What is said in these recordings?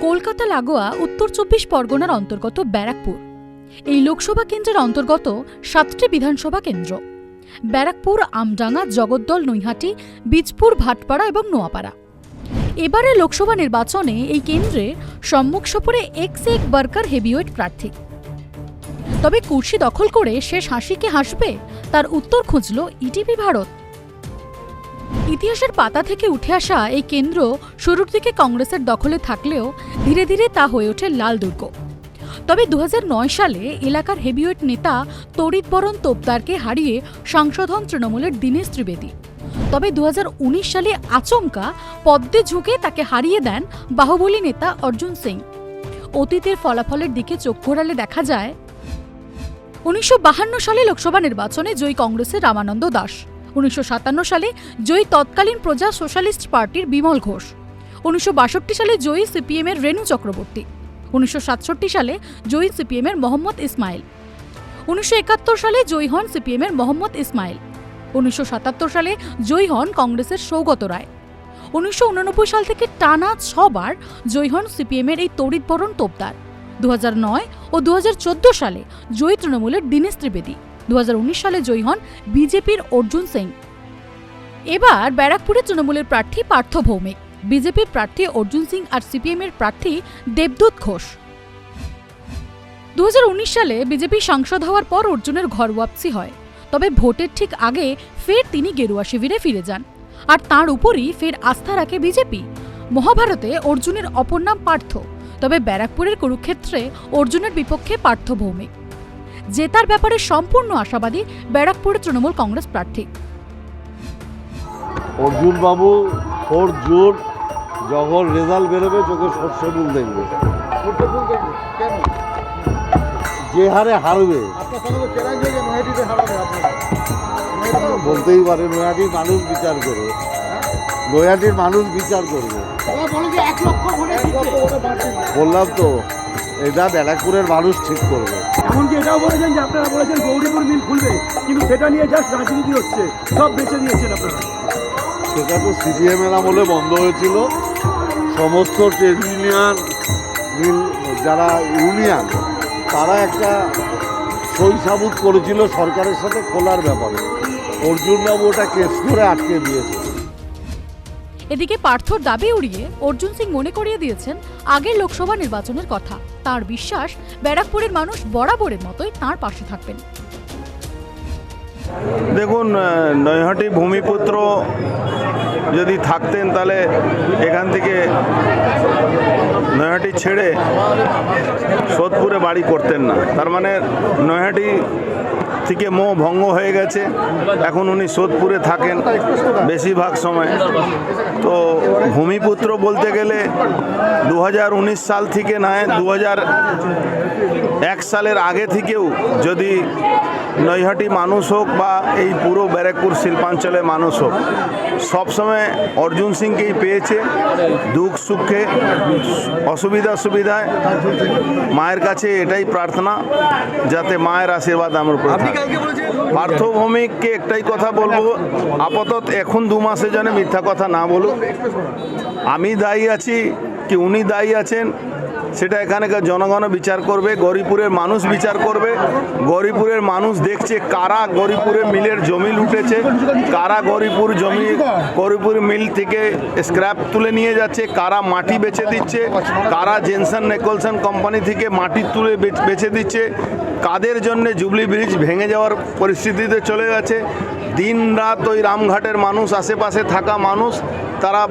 কলকাতা লাগোয়া উত্তর চব্বিশ পরগনার অন্তর্গত ব্যারাকপুর। এই লোকসভা কেন্দ্রের অন্তর্গত সাতটি বিধানসভা কেন্দ্র। ব্যারাকপুর, আমডাঙ্গা, জগদ্দল, নৈহাটি, বীজপুর, ভাটপাড়া এবং নোয়াপাড়া। এবারে লোকসভা নির্বাচনে এই কেন্দ্রে সম্মুখ সফরে এক্স এক বার্কার হেভিওয়েট প্রার্থী। তবে কুর্সি দখল করে শেষ হাসিকে হাসবে, তার উত্তর খুঁজল ইটিভি ভারত। ইতিহাসের পাতা থেকে উঠে আসা এই কেন্দ্র শুরুর দিকে কংগ্রেসের দখলে থাকলেও ধীরে ধীরে তা হয়ে ওঠে লাল দুর্গ। তবে দু হাজার নয় সালে এলাকার হেভিওয়েট নেতা তড়িৎবরণ তোপদারকে হারিয়ে হন তৃণমূলের দীনেশ ত্রিবেদী। তবে দু হাজার উনিশ সালে আচমকা পদ্মে ঝুঁকে তাকে হারিয়ে দেন বাহুবলী নেতা অর্জুন সিং। অতীতের ফলাফলের দিকে চোখ ঘোরালে দেখা যায়, উনিশশো সালে লোকসভা নির্বাচনে জয়ী কংগ্রেসের রামানন্দ দাস। উনিশশো সাতান্ন সালে জয়ী তৎকালীন প্রজা সোশ্যালিস্ট পার্টির বিমল ঘোষ। উনিশশো বাষট্টি সালে জয়ী সিপিএমের রেণু চক্রবর্তী। উনিশশো সাতষট্টি সালে জয়ী সিপিএমের মোহাম্মদ ইসমাইল। উনিশশো একাত্তর সালে জয়ী হন সিপিএমের মোহাম্মদ ইসমাইল। উনিশশো সাতাত্তর সালে জয়ী হন কংগ্রেসের সৌগত রায়। উনিশশো সাল থেকে টানা ছবার জয়ী হন সিপিএমের এই তড়িৎবরণ তোপদার। দু হাজার নয় ও দু হাজার চোদ্দ সালে জয়ী তৃণমূলের দীনেশ ত্রিবেদী। দু হাজার উনিশ সালে জয়ী হন বিজেপির অর্জুন সিং এবার ব্যারাকপুরে তৃণমূলের প্রার্থী পার্থ ভৌমিক, বিজেপির প্রার্থী অর্জুন সিং আর সিপিএম এর প্রার্থী দেবদূত ঘোষ। দুহাজার উনিশ সালে বিজেপি সাংসদ হওয়ার পর অর্জুনের ঘর ওয়াপসি হয়, তবে ভোটের ঠিক আগে ফের তিনি গেরুয়া শিবিরে ফিরে যান। আর তার উপরই ফের আস্থা রাখে বিজেপি। মহাভারতে অর্জুনের অপর নাম পার্থ, তবে ব্যারাকপুরের কুরুক্ষেত্রে অর্জুনের বিপক্ষে পার্থ ভৌমিক। জেতার ব্যাপারে সম্পূর্ণ আশাবাদী ব্যারাকপুরের তৃণমূল কংগ্রেস প্রার্থী। অর্জুন বাবু ফোর জুন যখন রেজাল্ট বেরোবে চোখে সর্ষে ফুল দেখবে। যে হারে হারবে। বলতেই পারে নয়াটির মানুষ বিচার করবে। নয়াটির মানুষ বিচার করবে। বললাম তো এটা ব্যারাকপুরের মানুষ ঠিক করবে। এমনকি এটাও বলেছেন যে আপনারা বলেছেন গৌরীপুর মিল খুলবে কিন্তু সেটা নিয়ে জাস্ট রাজনীতি হচ্ছে সব বেঁচে দিয়েছেন আপনারা। সেটা তো সিপিএম এর আমলে বন্ধ হয়েছিল। সমস্ত ট্রেড ইউনিয়ন মিল যারা ইউনিয়ন তারা একটা সই সাবুত করেছিল সরকারের সাথে খোলার ব্যাপারে। অর্জুনবাবু ওটা কেস করে আটকে দিয়েছে। এদিকে পার্থর দাবি উড়িয়ে অর্জুন সিং মনে করিয়ে দিয়েছেন আগের লোকসভা নির্বাচনের কথা। তার বিশ্বাস, ব্যারাকপুরের মানুষ বরাবরের মতোই তার পাশে থাকবেন। দেখুন নৈহাটি ভূমিপুত্র যদি থাকতেন, তাহলে এখান থেকে নৈহাটি ছেড়ে সোদপুরে বাড়ি করতেন না। তার মানে নৈহাটি থেকে মোহ ভঙ্গ হয়ে গেছে এখন উনি সোদপুরে থাকেন বেশিরভাগ সময় তো ভূমিপুত্র বলতে গেলে দু হাজার উনিশ সাল থেকে নয় দু এক সালের আগে থেকেও যদি নৈহাটি মানুষ হোক বা এই পুরো ব্যারাকপুর শিল্পাঞ্চলের মানুষ হোক সবসময় অর্জুন সিংকেই পেয়েছে দুঃখ সুখে, অসুবিধা সুবিধায় মায়ের কাছে এটাই প্রার্থনা, যাতে মায়ের আশীর্বাদ আমার উপর। পার্থ ভৌমিককে একটাই কথা বলব আপাতত এখন দু মাসে যেন মিথ্যা কথা না বলুক। আমি দায়ী আছি কি উনি দায়ী আছেন সেটা এখানকার জনগণ বিচার করবে, গরিপুরের মানুষ বিচার করবে। গরিপুরের মানুষ দেখছে কারা গরিপুরের মিলের জমি লুটেছে, কারা গরিপুর জমি, গরিপুর মিল থেকে স্ক্র্যাপ তুলে নিয়ে যাচ্ছে, কারা মাটি বেচে দিচ্ছে, কারা জেনসন নেকলসন কোম্পানি থেকে মাটি তুলে বেচে দিচ্ছে। কাদের জন্য জুবলি ব্রিজ ভেঙে যাওয়ার পরিস্থিতিতে চলে গেছে। দিন রাত ওই রামঘাটের মানুষ, আশেপাশে থাকা মানুষ, তারা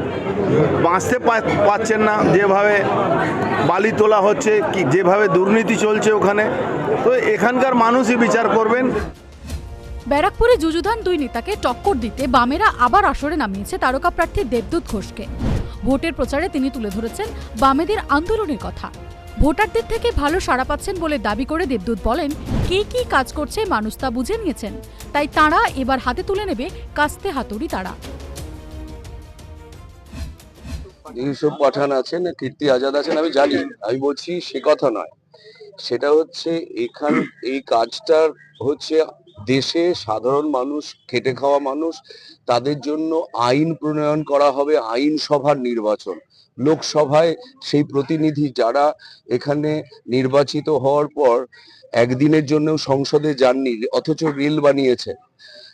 বাঁচতে পাচ্ছেন না। যেভাবে বালি তোলা হচ্ছে, কি যেভাবে দুর্নীতি চলছে ওখানে। তো এখানকার মানুষই বিচার করবেন। ব্যারাকপুরে যুযুধান দুই নেতাকে টক্কর দিতে বামেরা আবার আসরে নামিয়েছে তারকা প্রার্থী দেবদূত ঘোষকে। ভোটের প্রচারে তিনি তুলে ধরেছেন বামেদের আন্দোলনের কথা। ভোটারদের থেকে ভালো সাড়া পাচ্ছেন বলে দাবি করে দেবদূত বলেন, কে কি কাজ করছে মানুষ তা বুঝে নিয়েছেন। তাই তারা এবার হাতে তুলে নেবে কাস্তে হাতুড়ি তারা। ইউসুফ পাঠান আছেন, কীর্তি আজাদ আছেন, আমি জানি, আমি বলছি সে কথা নয়। সেটা হচ্ছে এখান, এই কাজটার হচ্ছে দেশে সাধারণ মানুষ, খেটে খাওয়া মানুষ, তাদের জন্য আইন প্রণয়ন করা হবে আইন সভার নির্বাচন। লোকসভায় সেই প্রতিনিধি যারা এখানে নির্বাচিত হওয়ার পর একদিনের জন্য সংসদে যাননি, অথচ রিল বানিয়েছে।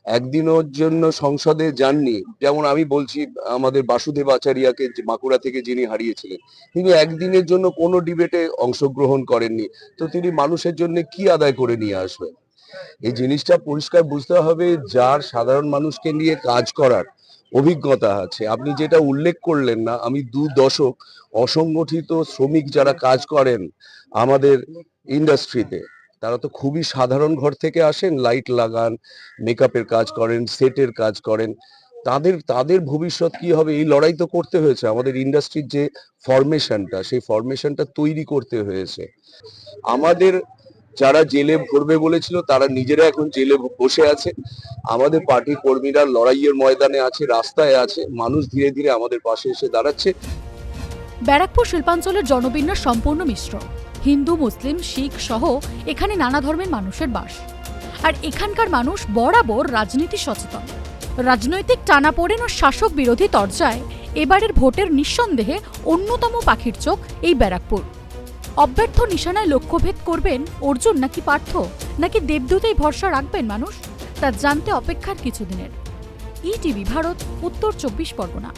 একদিনের জন্য সংসদে যাননি, যেমন আমি বলছি, আমাদের বাসুদেব আচারিয়াকে, যে বাঁকুড়া থেকে যিনি হারিয়েছিলেন, তিনি একদিনের জন্য কোনো ডিবেটে অংশগ্রহণ করেননি। তো তিনি মানুষের জন্য কি আদায় করে নিয়ে আসবেন? এই জিনিসটা পরিষ্কার বুঝতে হবে, যার সাধারণ মানুষকে নিয়ে কাজ করার অভিজ্ঞতা আছে। আপনি যেটা উল্লেখ করলেন না, আমি দু দশক অসংগঠিত শ্রমিক যারা কাজ করেন আমাদের ইন্ডাস্ট্রিতে, তারা তো খুবই সাধারণ ঘর থেকে আসেন, লাইট লাগান, মেকআপের কাজ করেন, সেটের কাজ করেন। তাদের তাদের ভবিষ্যৎ কি হবে? এই লড়াই তো করতে হয়েছে। আমাদের ইন্ডাস্ট্রির যে ফরমেশনটা সেই ফরমেশনটা তৈরি করতে হয়েছে। আমাদের যারা জেলে ভরবে বলেছিল, তারা নিজেরা এখন জেলে বসে আছে। আমাদের পার্টি কর্মীরা লড়াইয়ের ময়দানে আছে, রাস্তায় আছে। মানুষ ধীরে ধীরে আমাদের পাশে এসে দাঁড়াচ্ছে। ব্যারাকপুর শিল্পাঞ্চলের জনবিন্যাস সম্পূর্ণ মিশ্র। হিন্দু, মুসলিম, শিখ সহ এখানে নানা ধর্মের মানুষের বাস। আর এখানকার মানুষ বরাবর রাজনীতি সচেতন। রাজনৈতিক টানাপোড়েন ও শাসক বিরোধী তরজায় এবারের ভোটের নিঃসন্দেহে অন্যতম পাখির চোখ এই ব্যারাকপুর। অব্যর্থ নিশানায় লক্ষ্যভেদ করবেন অর্জুন নাকি পার্থ? নাকি দেবদূতেই ভরসা রাখবেন মানুষ? তা জানতে অপেক্ষার কিছুদিনের। ইটিভি ভারত, উত্তর চব্বিশ পরগনা।